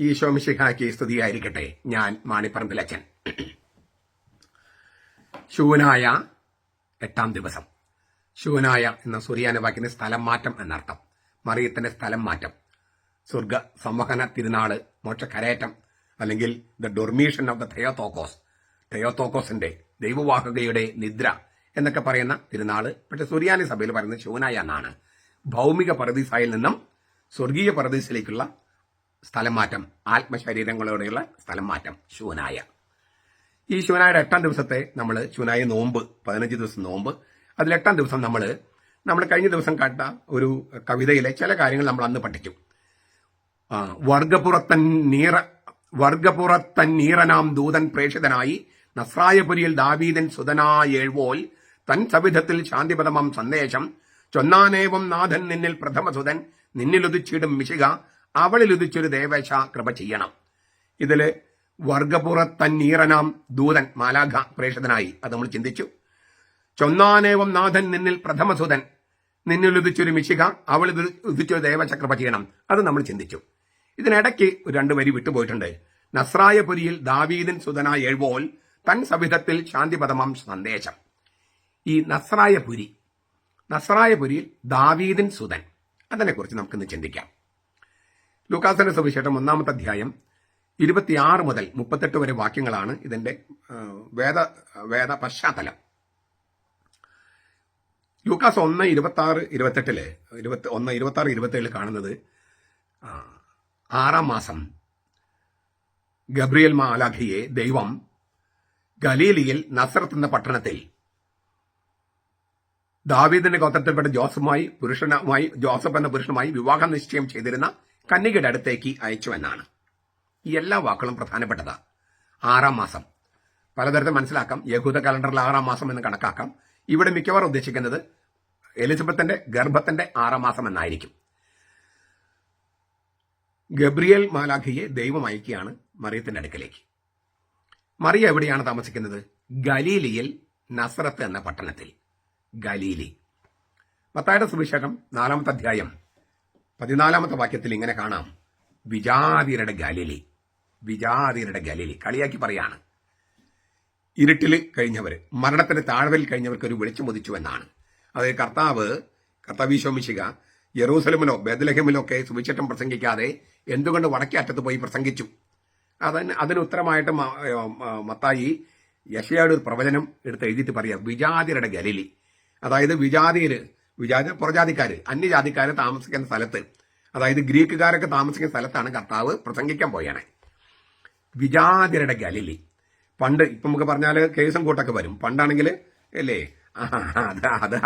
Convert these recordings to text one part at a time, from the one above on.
ഈശോമിശിഹാക്കി സ്തുതിയായിരിക്കട്ടെ. ഞാൻ മാണിപ്പറമ്പിലച്ചൻ ശൂനായ എട്ടാം ദിവസം. ശൂനായ എന്ന സുറിയാന വാക്കിന് സ്ഥലം മാറ്റം എന്നർത്ഥം. മറിയത്തിന്റെ സ്ഥലം മാറ്റം. സ്വർഗ സംവഹന തിരുനാൾ മോക്ഷക്കരേറ്റം അല്ലെങ്കിൽ the Dormition of the Theotokos തെയോത്തോക്കോസിന്റെ ദൈവവാഹകയുടെ നിദ്ര എന്നൊക്കെ പറയുന്ന തിരുനാൾ. പക്ഷെ സുറിയാനി സഭയിൽ പറയുന്നത് ശൂനായ എന്നാണ്. ഭൗമിക പരദീസായിൽ നിന്നും സ്വർഗീയ പരദീസിലേക്കുള്ള സ്ഥലം മാറ്റം ആത്മശരീരങ്ങളോടെയുള്ള സ്ഥലം മാറ്റം ശൂനായ. ഈ ശിവനായുടെ എട്ടാം ദിവസത്തെ നമ്മൾ ശിവനായ നോമ്പ് പതിനഞ്ച് ദിവസം നോമ്പ്. അതിൽ എട്ടാം ദിവസം നമ്മൾ നമ്മൾ കഴിഞ്ഞ ദിവസം കണ്ട ഒരു കവിതയിലെ ചില കാര്യങ്ങൾ നമ്മൾ അന്ന് പഠിച്ചു വർഗപുറത്തൻ നീറ വർഗപുറത്തൻ നീറനാം ദൂതൻ പ്രേക്ഷിതനായി നസ്രായപുരിയിൽ ദാവീദൻ സുതനായേഴ്വോൽ തൻ സവിധത്തിൽ ശാന്തിപദമം സന്ദേശം. ചൊന്നാനേവം നാഥൻ നിന്നിൽ പ്രഥമസുതൻ നിന്നിലുദിച്ചിടും മിശിക. അവളിലുദിച്ചൊരു ദേവേശ കൃപ ചെയ്യണം. ഇതിൽ വർഗപുറത്തൻ നീറനാം ദൂതൻ മാലാഖ പ്രേക്ഷിതനായി. അത് നമ്മൾ ചിന്തിച്ചു. ചൊന്നാനേവം നാഥൻ നിന്നിൽ പ്രഥമസുതൻ. നിന്നിൽ ഉദിച്ചൊരു മിശിക അവൾ ഉദിച്ചൊരു ഉദിച്ചൊരു ദേവചക്രപ ചെയ്യണം. അത് നമ്മൾ ചിന്തിച്ചു. ഇതിനിടയ്ക്ക് രണ്ട് വരി വിട്ടുപോയിട്ടുണ്ട് നസ്രായപുരിയിൽ ദാവീദിൻ സുതനായ എഴുവോൽ തൻ സവിധത്തിൽ ശാന്തിപദമം സന്ദേശം. ഈ നസ്രായപുരി നസ്രായപുരിയിൽ ദാവീദിൻ സുതൻ. അതിനെക്കുറിച്ച് നമുക്കിന്ന് ചിന്തിക്കാം. ലൂക്കാസന്റെ സുവിശേഷം ഒന്നാമത്തെ അധ്യായം ഇരുപത്തിയാറ് മുതൽ മുപ്പത്തെട്ട് വരെ വാക്യങ്ങളാണ് ഇതിന്റെ വേദ വേദ പശ്ചാത്തലം. ലൂക്കാസ് ഒന്ന് ഇരുപത്തി ആറ് ഇരുപത്തെട്ടിൽ ഇരുപത്തി ഒന്ന് ഇരുപത്തി ആറ് ഇരുപത്തേഴിൽ കാണുന്നത് ആറാം മാസം ഗബ്രിയൽ മാലാഖിയെ ദൈവം ഗലീലിയിൽ നസറത്ത് എന്ന പട്ടണത്തിൽ ദാവീദിന്റെ ഗോത്രത്തിൽപ്പെട്ട ജോസഫുമായി പുരുഷനുമായി ജോസഫ് എന്ന പുരുഷനുമായി വിവാഹ നിശ്ചയം ചെയ്തിരുന്ന കന്യകയുടെ അടുത്തേക്ക് അയച്ചു എന്നാണ്. ഈ എല്ലാ വാക്കുകളും പ്രധാനപ്പെട്ടതാ. ആറാം മാസം. പലതരത്തിൽ മനസ്സിലാക്കാം. യഹൂദ കലണ്ടറിൽ ആറാം മാസം എന്ന് കണക്കാക്കാം. ഇവിടെ മിക്കവാറും ഉദ്ദേശിക്കുന്നത് എലിസബത്തിന്റെ ഗർഭത്തിന്റെ ആറാം മാസം എന്നായിരിക്കും. ഗബ്രിയേൽ മാലാഖിയെ ദൈവം അയക്കുകയാണ് മറിയത്തിന്റെ അടുക്കലേക്ക്. മറിയ എവിടെയാണ് താമസിക്കുന്നത്? ഗലീലിയിൽ നസറത്ത് എന്ന പട്ടണത്തിൽ. ഗലീലി. മത്തായുടെ സുവിശേഷം നാലാമത്തെ അധ്യായം. പതിനാലാമത്തെ വാക്യത്തിൽ ഇങ്ങനെ കാണാം. വിജാതിരുടെ ഗലിലി. വിജാതിരുടെ ഗലിലി. കളിയാക്കി പറയാണ്. ഇരുട്ടിൽ കഴിഞ്ഞവർ മരണത്തിന്റെ താഴ്വൽ കഴിഞ്ഞവർക്ക് ഒരു വെളിച്ചം ഉദിച്ചു എന്നാണ്. അതായത് കർത്താവ് കർത്താവീശോമിശിക യെറൂസലമിലോ ബദലഹമിലോ ഒക്കെ സുവിശേഷം പ്രസംഗിക്കാതെ എന്തുകൊണ്ട് വടക്കേ അറ്റത്ത് പോയി പ്രസംഗിച്ചു? അതിന് അതിന് ഉത്തരമായിട്ട് മത്തായി യശയുടെ ഒരു പ്രവചനം എടുത്ത് എഴുതിയിട്ട് പറയാം വിജാതിരുടെ ഗലിലി. അതായത് വിജാതിയര് വിജാതി പുറജാതിക്കാർ അന്യജാതിക്കാർ താമസിക്കുന്ന സ്ഥലത്ത് അതായത് ഗ്രീക്കുകാരൊക്കെ താമസിക്കുന്ന സ്ഥലത്താണ് കർത്താവ് പ്രസംഗിക്കാൻ പോയാണ് വിജാതിരുടെ ഗലിലി. പണ്ട് ഇപ്പം നമുക്ക് പറഞ്ഞാൽ കേസും കൂട്ടൊക്കെ വരും. പണ്ടാണെങ്കിൽ അല്ലേ? അത്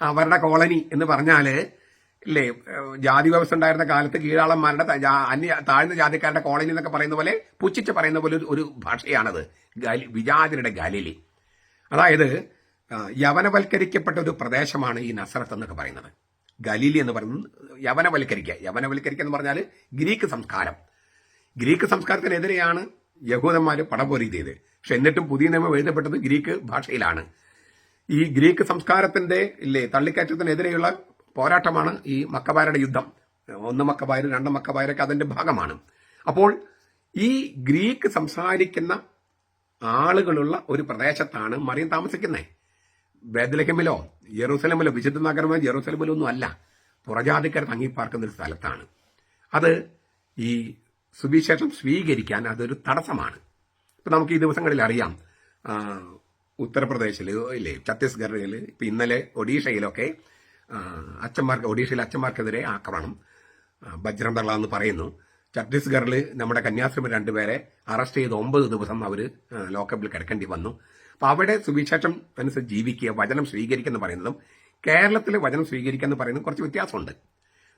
അവരുടെ കോളനി എന്ന് പറഞ്ഞാൽ ഇല്ലേ ജാതി വ്യവസ്ഥ ഉണ്ടായിരുന്ന കാലത്ത് കീഴാളന്മാരുടെ അന്യ താഴ്ന്ന ജാതിക്കാരുടെ കോളനി എന്നൊക്കെ പറയുന്ന പോലെ പുച്ഛിച്ച് പറയുന്ന പോലെ ഒരു- ഭാഷയാണത്. ഗാലി വിജാതിരുടെ ഗാലിലി. അതായത് യവനവൽക്കരിക്കപ്പെട്ട ഒരു പ്രദേശമാണ് ഈ നസറത്ത് എന്നൊക്കെ പറയുന്നത്. ഗലീലി എന്ന് പറയുന്നത് യവനവൽക്കരിക്കുക. യവനവൽക്കരിക്കുക എന്ന് പറഞ്ഞാൽ ഗ്രീക്ക് സംസ്കാരം. ഗ്രീക്ക് സംസ്കാരത്തിനെതിരെയാണ് യഹൂദന്മാർ പടപൊരുതിയത് പക്ഷെ എന്നിട്ടും പുതിയ നിയമം എഴുതപ്പെട്ടത് ഗ്രീക്ക് ഭാഷയിലാണ്. ഈ ഗ്രീക്ക് സംസ്കാരത്തിന്റെ ഇല്ലേ തള്ളിക്കയറ്റത്തിനെതിരെയുള്ള പോരാട്ടമാണ് ഈ മക്കബാരുടെ യുദ്ധം. ഒന്ന് മക്കബായർ രണ്ട് മക്കബായരൊക്കെ അതിന്റെ ഭാഗമാണ്. അപ്പോൾ ഈ ഗ്രീക്ക് സംസാരിക്കുന്ന ആളുകളുള്ള ഒരു പ്രദേശത്താണ് മറിയം താമസിക്കുന്നത് ബേദലഹമിലോ ജെറൂസലമിലോ വിശുദ്ധ നഗരമോ ജെറൂസലമിലോ ഒന്നും അല്ല. പുറജാതിക്കാർ തങ്ങിപ്പാർക്കുന്ന ഒരു സ്ഥലത്താണ്. അത് ഈ സുവിശേഷം സ്വീകരിക്കാൻ അതൊരു തടസ്സമാണ്. ഇപ്പൊ നമുക്ക് ഈ ദിവസങ്ങളിൽ അറിയാം ഉത്തർപ്രദേശിൽ ഇല്ലേ ഛത്തീസ്ഗഡിൽ ഇപ്പൊ ഇന്നലെ ഒഡീഷയിലൊക്കെ അച്ഛന്മാർക്ക് ഒഡീഷയിലെ അച്ഛന്മാർക്കെതിരെ ആക്രമണം ബജ്രന്തള എന്ന് പറയുന്നു. ഛത്തീസ്ഗഡിൽ നമ്മുടെ കന്യാസ്ത്രീ രണ്ടുപേരെ അറസ്റ്റ് ചെയ്ത് ഒമ്പത് ദിവസം അവർ ലോക്കപ്പിൽ കിടക്കേണ്ടി വന്നു. അപ്പൊ അവിടെ സുവിശേഷം അനുസരിച്ച് ജീവിക്കുക വചനം സ്വീകരിക്കുക എന്ന് പറയുന്നതും കേരളത്തിലെ വചനം സ്വീകരിക്കുക എന്ന് പറയുന്നതും കുറച്ച് വ്യത്യാസമുണ്ട്.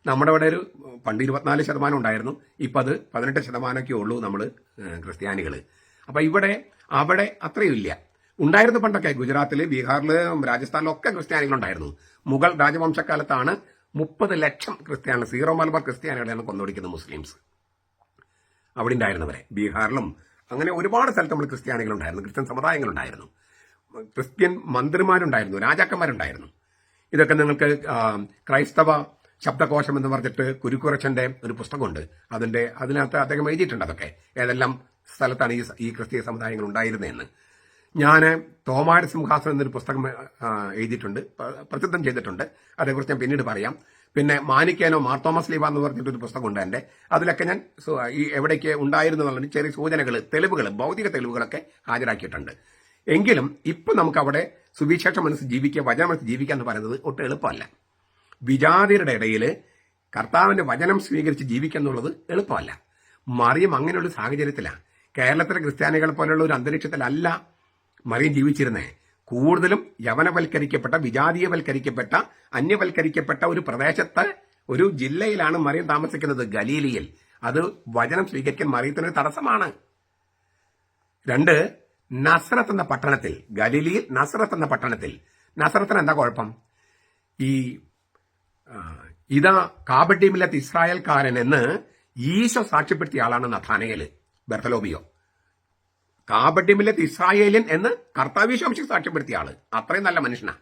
നമ്മുടെ അവിടെ ഒരു പണ്ട് ഇരുപത്തിനാല് ശതമാനം ഉണ്ടായിരുന്നു. ഇപ്പം അത് പതിനെട്ട് ശതമാനമൊക്കെ ഉള്ളൂ നമ്മൾ ക്രിസ്ത്യാനികൾ അപ്പം ഇവിടെ അവിടെ അത്രയും ഇല്ല. ഉണ്ടായിരുന്നു പണ്ടൊക്കെ ഗുജറാത്തിൽ ബീഹാറിൽ രാജസ്ഥാനിലൊക്കെ ക്രിസ്ത്യാനികളുണ്ടായിരുന്നു. മുഗൾ രാജവംശക്കാലത്താണ് മുപ്പത് ലക്ഷം ക്രിസ്ത്യാനി സീറോ മലബാർ ക്രിസ്ത്യാനികളെയാണ് കൊന്നൊടിക്കുന്നത് മുസ്ലിംസ്. അവിടെ ഉണ്ടായിരുന്നവരെ. ബീഹാറിലും അങ്ങനെ ഒരുപാട് സ്ഥലത്ത് നമ്മൾ ക്രിസ്ത്യാനികളുണ്ടായിരുന്നു ക്രിസ്ത്യൻ സമുദായങ്ങളുണ്ടായിരുന്നു. ക്രിസ്ത്യൻ മന്ത്രിമാരുണ്ടായിരുന്നു രാജാക്കന്മാരുണ്ടായിരുന്നു. ഇതൊക്കെ നിങ്ങൾക്ക് ക്രൈസ്തവ ശബ്ദകോശം എന്ന് പറഞ്ഞിട്ട് കുരുക്കുറച്ചന്റെ ഒരു പുസ്തകമുണ്ട്. അതിന്റെ അതിനകത്ത് അദ്ദേഹം എഴുതിയിട്ടുണ്ട് അതൊക്കെ. ഏതെല്ലാം സ്ഥലത്താണ് ഈ ഈ ക്രിസ്തീയ സമുദായങ്ങൾ ഉണ്ടായിരുന്നതെന്ന് ഞാൻ തോമാട് സിംഹാസനം എന്നൊരു പുസ്തകം എഴുതിയിട്ടുണ്ട് പ്രസിദ്ധം ചെയ്തിട്ടുണ്ട്. അതേക്കുറിച്ച് ഞാൻ പിന്നീട് പറയാം. പിന്നെ മാനിക്കാനോ തോമസ് ലീബ എന്ന് പറഞ്ഞിട്ടൊരു പുസ്തകമുണ്ട് എന്റെ. അതിലൊക്കെ ഞാൻ ഈ എവിടേക്ക് ഉണ്ടായിരുന്നു എന്നുള്ള ചെറിയ സൂചനകൾ തെളിവുകൾ ഭൗതിക തെളിവുകളൊക്കെ ഹാജരാക്കിയിട്ടുണ്ട്. എങ്കിലും ഇപ്പൊ നമുക്ക് അവിടെ സുവിശേഷ മനസ്സ് ജീവിക്കുക വചന മനസ്സ് ജീവിക്കുക എന്ന് പറയുന്നത് ഒട്ടും എളുപ്പമല്ല. വിജാതിയുടെ ഇടയിൽ കർത്താവിന്റെ വചനം സ്വീകരിച്ച് ജീവിക്കുക എന്നുള്ളത് എളുപ്പമല്ല. മറിയം അങ്ങനെയുള്ള സാഹചര്യത്തിലാണ് കേരളത്തിലെ ക്രിസ്ത്യാനികളെ പോലെയുള്ള ഒരു അന്തരീക്ഷത്തിലല്ല മറിയം ജീവിച്ചിരുന്നേ. കൂടുതലും യവനവൽക്കരിക്കപ്പെട്ട വിജാതീയവൽക്കരിക്കപ്പെട്ട അന്യവൽക്കരിക്കപ്പെട്ട ഒരു പ്രദേശത്ത് ഒരു ജില്ലയിലാണ് മറിയം താമസിക്കുന്നത് ഗലീലിയിൽ. അത് വചനം സ്വീകരിക്കാൻ മറിയത്തിനൊരു തടസ്സമാണ്. രണ്ട് നസ്രത്ത് എന്ന പട്ടണത്തിൽ ഗലീലിയിൽ നസ്രത്ത് എന്ന പട്ടണത്തിൽ നസ്രത്തിന് എന്താ കുഴപ്പം? ഈ ഇതാ കാബഡ്യമില്ലാത്ത ഇസ്രായേൽക്കാരൻ എന്ന് ഈശോ സാക്ഷ്യപ്പെടുത്തിയ ആളാണ് നഥാനയിൽ ബെർത്തലോബിയോ കാബഡ്യമില്ലാത്ത ഇസ്രായേലിൻ എന്ന് കർത്താവിശോംശി സാക്ഷ്യപ്പെടുത്തിയ ആൾ. അത്രയും നല്ല മനുഷ്യനാ.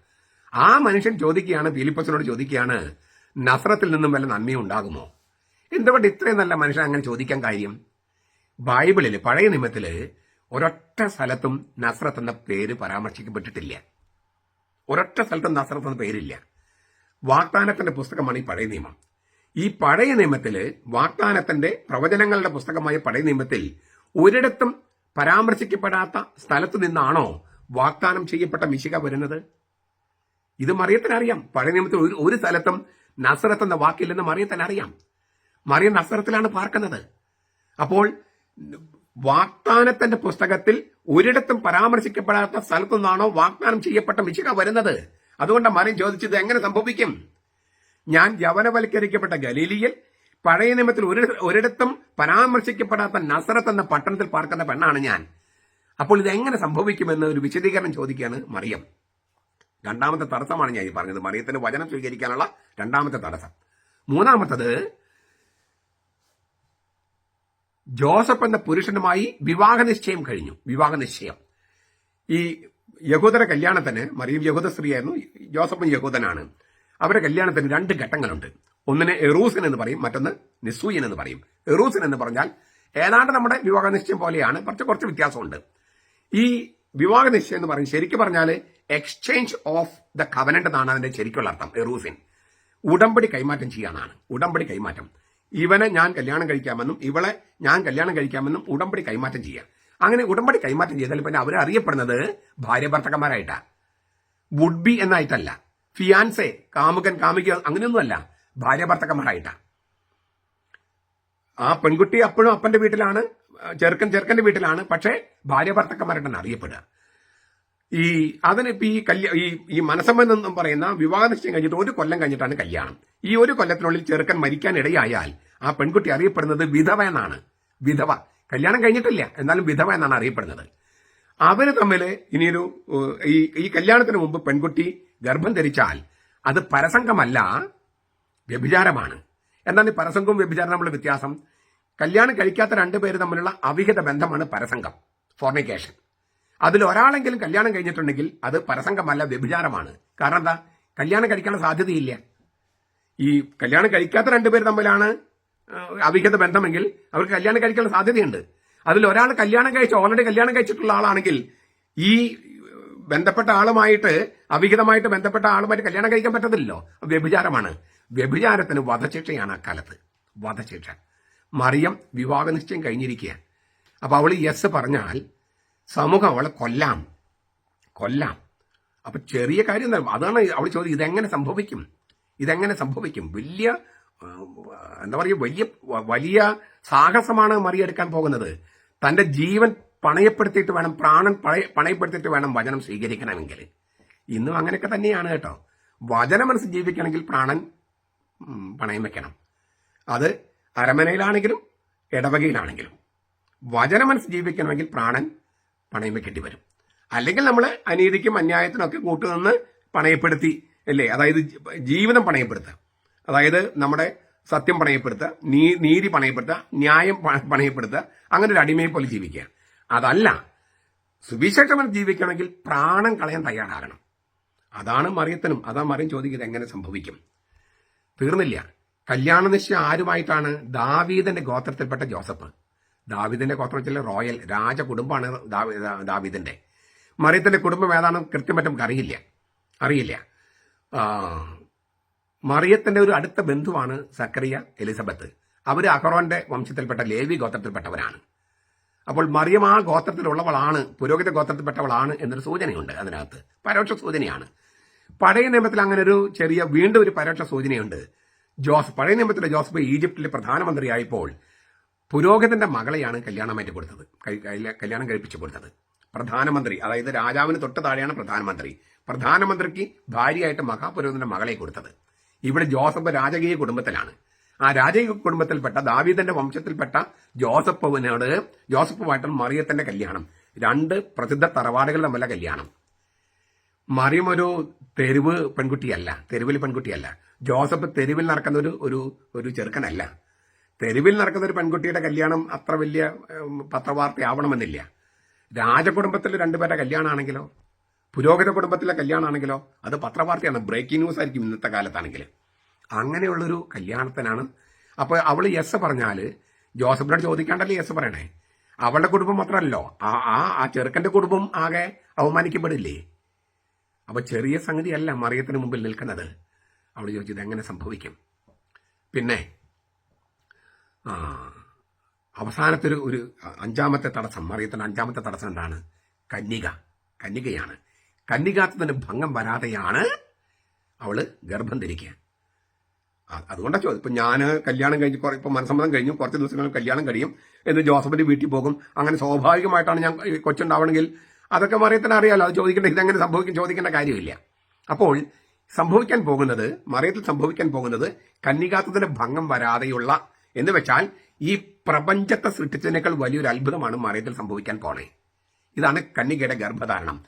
ആ മനുഷ്യൻ ചോദിക്കുകയാണ് ഫിലിപ്പസിനോട് ചോദിക്കുകയാണ് നസ്രത്തിൽ നിന്നും വല്ല നന്മയും ഉണ്ടാകുമോ? എന്തുകൊണ്ട് ഇത്രയും നല്ല മനുഷ്യൻ അങ്ങനെ ചോദിക്കാൻ കാര്യം? ബൈബിളിൽ പഴയ നിയമത്തിൽ ഒരൊറ്റ സ്ഥലത്തും നസ്രത്ത് എന്ന പേര് പരാമർശിക്കപ്പെട്ടിട്ടില്ല. ഒരൊറ്റ സ്ഥലത്തും നസ്രത്ത് എന്ന പേരില്ല. വാഗ്ദാനത്തിന്റെ പുസ്തകമാണ് ഈ പഴയ നിയമം. ഈ പഴയ നിയമത്തിൽ വാഗ്ദാനത്തിന്റെ പ്രവചനങ്ങളുടെ പുസ്തകമായ പഴയ നിയമത്തിൽ ഒരിടത്തും പരാമർശിക്കപ്പെടാത്ത സ്ഥലത്ത് നിന്നാണോ വാഗ്ദാനം ചെയ്യപ്പെട്ട മിശിക വരുന്നത്? ഇത് മറിയത്തിനറിയാം പഴയ നിയമത്തിൽ ഒരു സ്ഥലത്തും നസറത്ത് എന്ന വാക്കില്ലെന്ന് മറിയത്തിന് അറിയാം. മറിയ നസറത്തിലാണ് പാർക്കുന്നത്. അപ്പോൾ വാഗ്ദാനത്തിന്റെ പുസ്തകത്തിൽ ഒരിടത്തും പരാമർശിക്കപ്പെടാത്ത സ്ഥലത്തു നിന്നാണോ വാഗ്ദാനം ചെയ്യപ്പെട്ട മിശിക വരുന്നത്? അതുകൊണ്ട് മറിയം ചോദിച്ചത് എങ്ങനെ സംഭവിക്കും? ഞാൻ യവനവൽക്കരിക്കപ്പെട്ട ഗലീലിയിൽ പഴയ നിയമത്തിൽ ഒരു ഒരിടത്തും പരാമർശിക്കപ്പെടാത്ത നസറത്ത് എന്ന പട്ടണത്തിൽ പാർക്കുന്ന പെണ്ണാണ് ഞാൻ. അപ്പോൾ ഇത് എങ്ങനെ സംഭവിക്കുമെന്ന് ഒരു വിശദീകരണം ചോദിക്കുകയാണ് മറിയം. രണ്ടാമത്തെ തടസ്സമാണ് ഞാൻ ഈ പറഞ്ഞത്. മറിയത്തിന് വചനം സ്വീകരിക്കാനുള്ള രണ്ടാമത്തെ തടസ്സം. മൂന്നാമത്തത് ജോസഫ് എന്ന പുരുഷനുമായി വിവാഹ നിശ്ചയം കഴിഞ്ഞു. വിവാഹ നിശ്ചയം ഈ യഹൂദര കല്യാണത്തിന് മറിയം യഹൂദ സ്ത്രീയായിരുന്നു ജോസഫും യഹൂദനാണ്. അവരുടെ കല്യാണത്തിന് രണ്ട് ഘട്ടങ്ങളുണ്ട്. ഒന്നിന് എറൂസിൻ എന്ന് പറയും മറ്റൊന്ന് നിസൂയിൻ എന്ന് പറയും. എറൂസിൻ എന്ന് പറഞ്ഞാൽ ഏതാണ്ട് നമ്മുടെ വിവാഹ നിശ്ചയം പോലെയാണ് കുറച്ച് കുറച്ച് വ്യത്യാസമുണ്ട്. ഈ വിവാഹ നിശ്ചയം എന്ന് പറയും ശരിക്കും പറഞ്ഞാൽ എക്സ്ചേഞ്ച് ഓഫ് ദ കവനന്റ് എന്നാണ് അതിന്റെ ശരിക്കുള്ള അർത്ഥം എറൂസിൻ. ഉടമ്പടി കൈമാറ്റം ചെയ്യാനാണ് ഉടമ്പടി കൈമാറ്റം. ഇവനെ ഞാൻ കല്യാണം കഴിക്കാമെന്നും ഇവളെ ഞാൻ കല്യാണം കഴിക്കാമെന്നും ഉടമ്പടി കൈമാറ്റം ചെയ്യാം. അങ്ങനെ ഉടമ്പടി കൈമാറ്റം ചെയ്താൽ പിന്നെ അവർ അറിയപ്പെടുന്നത് ഭാര്യ ഭർത്തക്കന്മാരായിട്ടാണ് വുഡ് ബി എന്നായിട്ടല്ല. ഫിയാൻസെ കാമുകൻ കാമുക അങ്ങനെയൊന്നുമല്ല. ഭാര്യ ആ പെൺകുട്ടി അപ്പോഴും അപ്പന്റെ വീട്ടിലാണ് ചെറുക്കൻ ചെറുക്കന്റെ വീട്ടിലാണ് പക്ഷേ ഭാര്യ ഭർത്തക്കന്മാരായിട്ടാണ് അറിയപ്പെടുക. ഈ അതിനിപ്പോ ഈ കല്യ ഈ ഈ എന്ന് പറയുന്ന വിവാഹ നിശ്ചയം കഴിഞ്ഞിട്ട് ഒരു കൊല്ലം കഴിഞ്ഞിട്ടാണ് കല്യാണം. ഈ ഒരു കൊല്ലത്തിനുള്ളിൽ ചെറുക്കൻ മരിക്കാൻ ഇടയായാൽ ആ പെൺകുട്ടി അറിയപ്പെടുന്നത് വിധവ എന്നാണ്. വിധവ. കല്യാണം കഴിഞ്ഞിട്ടില്ല എന്നാലും വിധവ എന്നാണ് അറിയപ്പെടുന്നത്. അവർ തമ്മിൽ ഇനിയൊരു ഈ ഈ കല്യാണത്തിന് മുമ്പ് പെൺകുട്ടി ഗർഭം ധരിച്ചാൽ അത് പരസംഗമല്ല വ്യഭിചാരമാണ്. എന്താണ് ഈ പരസംഗവും വ്യഭിചാരം തമ്മിലുള്ള വ്യത്യാസം? കല്യാണം കഴിക്കാത്ത രണ്ടുപേര് തമ്മിലുള്ള അവിഹിത ബന്ധമാണ് പരസംഗം ഫോർണിക്കേഷൻ അതിൽ ഒരാളെങ്കിലും കല്യാണം കഴിഞ്ഞിട്ടുണ്ടെങ്കിൽ അത് പരസംഗമല്ല വ്യഭിചാരമാണ്. കാരണം എന്താ? കല്യാണം കഴിക്കാനുള്ള സാധ്യതയില്ല. ഈ കല്യാണം കഴിക്കാത്ത രണ്ടുപേർ തമ്മിലാണ് അവിഹിത ബന്ധമെങ്കിൽ അവർക്ക് കല്യാണം കഴിക്കാനുള്ള സാധ്യതയുണ്ട്. അതിൽ ഒരാൾ കല്യാണം കഴിച്ച ഓൾറെഡി കല്യാണം കഴിച്ചിട്ടുള്ള ആളാണെങ്കിൽ ഈ ബന്ധപ്പെട്ട ആളുമായിട്ട് അവിഹിതമായിട്ട് ബന്ധപ്പെട്ട ആളുമായിട്ട് കല്യാണം കഴിക്കാൻ പറ്റത്തില്ലല്ലോ. വ്യഭിചാരമാണ്. വ്യഭിചാരത്തിന് വധശിക്ഷയാണ് അക്കാലത്ത്. വധശിക്ഷ. മറിയം വിവാഹ നിശ്ചയം കഴിഞ്ഞിരിക്കുക അപ്പൊ അവൾ യെസ് പറഞ്ഞാൽ സമൂഹം അവളെ കൊല്ലാം. കൊല്ലാം. അപ്പൊ ചെറിയ കാര്യം അതാണ് അവൾ ചോദ്യം. ഇതെങ്ങനെ സംഭവിക്കും? ഇതെങ്ങനെ സംഭവിക്കും? വലിയ എന്താ പറയുക വലിയ വലിയ സാഹസമാണ് മറിയെടുക്കാൻ പോകുന്നത്. തന്റെ ജീവൻ പണയപ്പെടുത്തിയിട്ട് വേണം പ്രാണൻ പണയ- പണയപ്പെടുത്തിയിട്ട് വേണം വചനം സ്വീകരിക്കണമെങ്കിൽ. ഇന്നും അങ്ങനെയൊക്കെ തന്നെയാണ് കേട്ടോ. വചനം മനസ്സ് ജീവിക്കണമെങ്കിൽ പ്രാണൻ പണയം വെക്കണം. അത് അരമനയിലാണെങ്കിലും ഇടവകയിലാണെങ്കിലും. വചനമനസ് ജീവിക്കണമെങ്കിൽ പ്രാണൻ പണയം വെക്കേണ്ടി വരും. അല്ലെങ്കിൽ നമ്മൾ അനീതിക്കും അന്യായത്തിനൊക്കെ കൂട്ടുനിന്ന് പണയപ്പെടുത്തി അല്ലേ? അതായത് ജീവിതം പണയപ്പെടുത്തുക. അതായത് നമ്മുടെ സത്യം പണയപ്പെടുത്തുക നീ നീതി പണയപ്പെടുത്തുക ന്യായം പണയപ്പെടുത്തുക അങ്ങനെ ഒരു അടിമയെ പോലെ ജീവിക്കുക. അതല്ല സുവിശേഷം ജീവിക്കണമെങ്കിൽ പ്രാണം കളയാൻ തയ്യാറാകണം. അതാണ് മറിയത്തനും അതാ മറിയം ചോദിക്കുന്നത് എങ്ങനെ സംഭവിക്കും? തീർന്നില്ല. കല്യാണ നിശ്ചയം ആരുമായിട്ടാണ് ദാവീദിന്റെ ഗോത്രത്തിൽപ്പെട്ട ജോസഫ്? ദാവീദിന്റെ ഗോത്രം വെച്ചാൽ റോയൽ രാജകുടുംബമാണ് ദാവീ- ദാവീദിന്റെ. മറിയത്തിന്റെ കുടുംബം ഏതാണെന്ന് കൃത്യമായിട്ട് നമുക്ക് അറിയില്ല. അറിയില്ല. മറിയത്തിന്റെ ഒരു അടുത്ത ബന്ധുവാണ് സക്കറിയ എലിസബത്ത്. അവർ അഹറോന്റെ വംശത്തിൽപ്പെട്ട ലേവി ഗോത്രത്തിൽപ്പെട്ടവരാണ്. അപ്പോൾ മറിയം ആ ഗോത്രത്തിലുള്ളവളാണ് പുരോഹിത ഗോത്രത്തിൽപ്പെട്ടവളാണ് എന്നൊരു സൂചനയുണ്ട് അതിനകത്ത്. പരോക്ഷ സൂചനയാണ്. പഴയ നിയമത്തിൽ അങ്ങനെ ഒരു ചെറിയ വീണ്ടും ഒരു പരോക്ഷ സൂചനയുണ്ട്. ജോസ് പഴയ നിയമത്തിലെ ജോസഫ് ഈജിപ്തിലെ പ്രധാനമന്ത്രിയായപ്പോൾ പുരോഹിതന്റെ മകളെയാണ് കല്യാണമായിട്ട് കൊടുത്തത്. കല്യാണം കഴിപ്പിച്ചു കൊടുത്തത്. പ്രധാനമന്ത്രി അതായത് രാജാവിന് തൊട്ട് താഴെയാണ് പ്രധാനമന്ത്രി. പ്രധാനമന്ത്രിക്ക് ഭാര്യയായിട്ട് മഹാപുരോഹിതന്റെ മകളെ കൊടുത്തത്. ഇവിടെ ജോസഫ് രാജകീയ കുടുംബത്തിലാണ്. ആ രാജകീയ കുടുംബത്തിൽപ്പെട്ട ദാവീദന്റെ വംശത്തിൽപ്പെട്ട ജോസഫിനോട് ജോസഫുമായിട്ടുള്ള മറിയത്തിന്റെ കല്യാണം. രണ്ട് പ്രസിദ്ധ തറവാടുകൾ തമ്മിലെ കല്യാണം. മറിയം ഒരു തെരുവ് പെൺകുട്ടിയല്ല. തെരുവിൽ പെൺകുട്ടിയല്ല. ജോസഫ് തെരുവിൽ നടക്കുന്ന ഒരു ഒരു ഒരു ചെറുക്കനല്ല. തെരുവിൽ നടക്കുന്ന ഒരു പെൺകുട്ടിയുടെ കല്യാണം അത്ര വലിയ പത്രവാർത്തയാവണമെന്നില്ല. രാജകുടുംബത്തിൽ രണ്ടുപേരുടെ കല്യാണമാണെങ്കിലോ പുരോഹിത കുടുംബത്തിലെ കല്യാണമാണെങ്കിലോ അത് പത്രവാർത്തയാണ്. ബ്രേക്കിംഗ് ന്യൂസ് ആയിരിക്കും ഇന്നത്തെ കാലത്താണെങ്കിൽ അങ്ങനെയുള്ളൊരു കല്യാണത്തിനാണ്. അപ്പോൾ അവൾ യെസ് പറഞ്ഞാൽ ജോസഫിനോട് ചോദിക്കാണ്ടല്ലേ യെസ് പറയണേ? അവളുടെ കുടുംബം മാത്രമല്ലോ ആ ആ ചെറുക്കന്റെ കുടുംബം ആകെ അവമാനിക്കപ്പെടില്ലേ? അപ്പൊ ചെറിയ സംഗതിയല്ല മറിയത്തിന് മുമ്പിൽ നിൽക്കുന്നത്. അവൾ ചോദിച്ചത് എങ്ങനെ സംഭവിക്കും? പിന്നെ അവസാനത്തെ ഒരു ഒരു അഞ്ചാമത്തെ തടസ്സം മറിയത്തിന്റെ അഞ്ചാമത്തെ തടസ്സം എന്താണ്? കന്യക കന്യകയാണ്. കന്യകാത്തതിന് ഭംഗം വരാതെയാണ് അവൾ ഗർഭം ധരിക്കുക. അതുകൊണ്ടാണ് അതുകൊണ്ടാ ചോദിച്ചത് ഇപ്പൊ ഞാൻ കല്യാണം കഴിഞ്ഞ് കുറേ ഇപ്പൊ മനസ്സമ്മതം കഴിഞ്ഞു കുറച്ച് ദിവസങ്ങൾ കല്യാണം കഴിയും എന്ന് ജോസഫിന്റെ വീട്ടിൽ പോകും. അങ്ങനെ സ്വാഭാവികമായിട്ടാണ് ഞാൻ കൊച്ചുണ്ടാവണമെങ്കിൽ അതൊക്കെ മറിയത്തിന് അറിയാലോ അത് ചോദിക്കേണ്ട ഇതങ്ങനെ സംഭവിക്കും ചോദിക്കേണ്ട കാര്യമില്ല. അപ്പോൾ സംഭവിക്കാൻ പോകുന്നത് മറിയത്തിൽ സംഭവിക്കാൻ പോകുന്നത് കന്നികാത്തതിന്റെ ഭംഗം വരാതെയുള്ള എന്ന് വെച്ചാൽ ഈ പ്രപഞ്ചത്തെ സൃഷ്ടിച്ചതിനേക്കാൾ വലിയൊരു അത്ഭുതമാണ് മറിയത്തിൽ സംഭവിക്കാൻ പോണേ. ഇതാണ് കന്നികയുടെ ഗർഭധാരണം.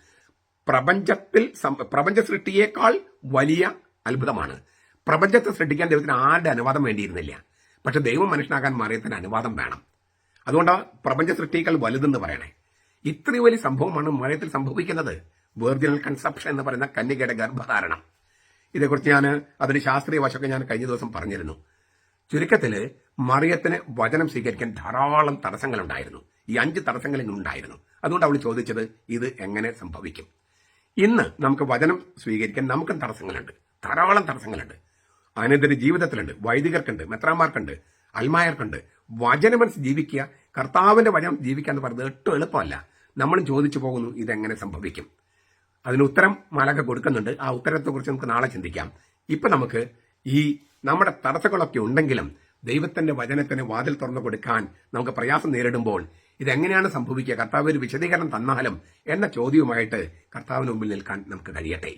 പ്രപഞ്ചത്തിൽ പ്രപഞ്ച സൃഷ്ടിയേക്കാൾ വലിയ അത്ഭുതമാണ്. പ്രപഞ്ചത്തെ സൃഷ്ടിക്കാൻ ദൈവത്തിന് ആരുടെ അനുവാദം വേണ്ടിയിരുന്നില്ല. പക്ഷെ ദൈവം മനുഷ്യനാകാൻ മറിയത്തിന് അനുവാദം വേണം. അതുകൊണ്ടാണ് പ്രപഞ്ച സൃഷ്ടിയേക്കാൾ വലുതെന്ന് പറയണേ. ഇത്രയും വലിയ സംഭവമാണ് മലയത്തിൽ സംഭവിക്കുന്നത്. വേർജിനൽ കൺസപ്ഷൻ എന്ന് പറയുന്ന കന്യകയുടെ ഗർഭധാരണം. ഇതേക്കുറിച്ച് ഞാൻ അതിന് ശാസ്ത്രീയ വശമൊക്കെ ഞാൻ കഴിഞ്ഞ ദിവസം പറഞ്ഞിരുന്നു. ചുരുക്കത്തിൽ മറിയത്തിന് വചനം സ്വീകരിക്കാൻ ധാരാളം തടസ്സങ്ങളുണ്ടായിരുന്നു. ഈ അഞ്ച് തടസ്സങ്ങളിൽ ഉണ്ടായിരുന്നു അതുകൊണ്ട് അവൾ ചോദിച്ചത് ഇത് എങ്ങനെ സംഭവിക്കും? ഇന്ന് നമുക്ക് വചനം സ്വീകരിക്കാൻ നമുക്കും തടസ്സങ്ങളുണ്ട്. ധാരാളം തടസ്സങ്ങളുണ്ട്. അനന്തര ജീവിതത്തിലുണ്ട് വൈദികർക്കുണ്ട് മെത്രാന്മാർക്കുണ്ട് അൽമായർക്കുണ്ട്. വചനമനസ് ജീവിക്കുക കർത്താവിന്റെ വചനം ജീവിക്കുക എന്ന് പറയുന്നത് ഒട്ടും എളുപ്പമല്ല. നമ്മളും ചോദിച്ചു പോകുന്നു ഇതെങ്ങനെ സംഭവിക്കും. അതിന് ഉത്തരം മാലക കൊടുക്കുന്നുണ്ട്. ആ ഉത്തരത്തെക്കുറിച്ച് നമുക്ക് നാളെ ചിന്തിക്കാം. ഇപ്പം നമുക്ക് ഈ നമ്മുടെ തടസ്സങ്ങളൊക്കെ ഉണ്ടെങ്കിലും ദൈവത്തിന്റെ വചനത്തിന് വാതിൽ തുറന്നു കൊടുക്കാൻ നമുക്ക് പ്രയാസം നേരിടുമ്പോൾ ഇതെങ്ങനെയാണ് സംഭവിക്കുക? കർത്താവ് ഒരു വിശദീകരണം തന്നാലും എന്ന ചോദ്യവുമായിട്ട് കർത്താവിന് മുമ്പിൽ നിൽക്കാൻ നമുക്ക് കഴിയട്ടെ.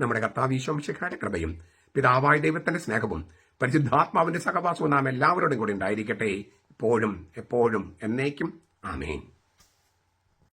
നമ്മുടെ കർത്താവ് ഈശോംശിഖയുടെ കൃപയും പിതാവായ ദൈവത്തിന്റെ സ്നേഹവും പരിശുദ്ധാത്മാവിന്റെ സഹവാസവും നാം എല്ലാവരോടും കൂടി ഉണ്ടായിരിക്കട്ടെ. ഇപ്പോഴും എപ്പോഴും എന്നേക്കും. ആമേൻ.